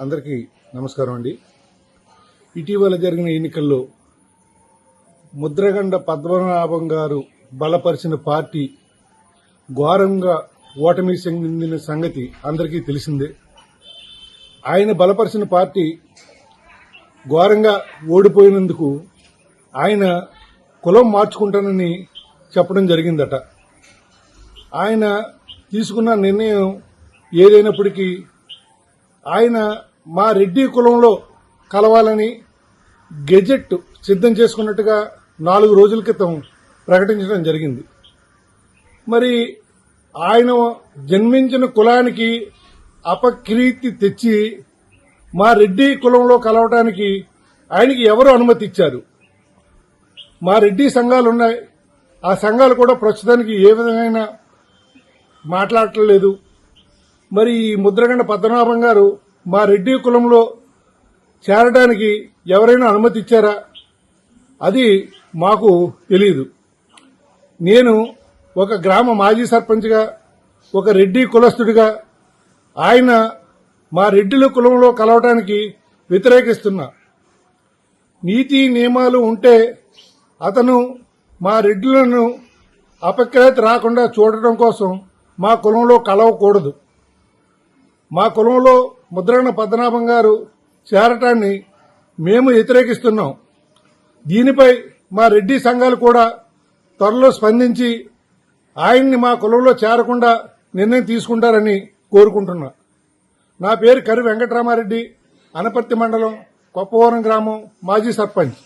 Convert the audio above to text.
అందరికీ నమస్కారం అండి. ఇటీవల జరిగిన ఎన్నికల్లో ముద్రగండ పద్మనాభం గారు బలపరిచిన పార్టీ ఘోరంగా ఓటమి చెందిన సంగతి అందరికీ తెలిసిందే. ఆయన బలపరిచిన పార్టీ ఘోరంగా ఓడిపోయినందుకు ఆయన కులం మార్చుకుంటానని చెప్పడం జరిగిందట. ఆయన తీసుకున్న నిర్ణయం ఏదైనప్పటికీ ఆయన మా రెడ్డి కులంలో కలవాలని గెజెట్ సిద్ధం చేసుకున్నట్టుగా నాలుగు రోజుల క్రితం ప్రకటించడం జరిగింది. మరి ఆయన జన్మించిన కులానికి అపకీర్తి తెచ్చి మా రెడ్డి కులంలో కలవటానికి ఆయనకి ఎవరు అనుమతి ఇచ్చారు? మా రెడ్డి సంఘాలు ఉన్నాయి. ఆ సంఘాలు కూడా ప్రస్తుతానికి ఏ విధమైన మాట్లాడట్లేదు. మరి ఈ ముద్రగండ పద్మనాభం గారు మా రెడ్డి కులంలో చేరడానికి ఎవరైనా అనుమతి ఇచ్చారా? అది మాకు తెలియదు నేను ఒక గ్రామ మాజీ సర్పంచ్గా ఒక రెడ్డి కులస్తుడిగా ఆయన మా రెడ్డిల కులంలో కలవటానికి వ్యతిరేకిస్తున్నా. నీతి నియమాలు ఉంటే అతను మా రెడ్డిలను అపఖ్యాతి రాకుండా చూడటం కోసం మా కులంలో కలవకూడదు. మా కులంలో ముద్రగణ పద్మనాభం గారు చేరటాన్ని మేము వ్యతిరేకిస్తున్నాం. దీనిపై మా రెడ్డి సంఘాలు కూడా త్వరలో స్పందించి ఆయన్ని మా కులంలో చేరకుండా నిర్ణయం తీసుకుంటారని కోరుకుంటున్నా. నా పేరు కరి వెంకటరామారెడ్డి అనపర్తి మండలం కొప్పవరం గ్రామం మాజీ సర్పంచ్.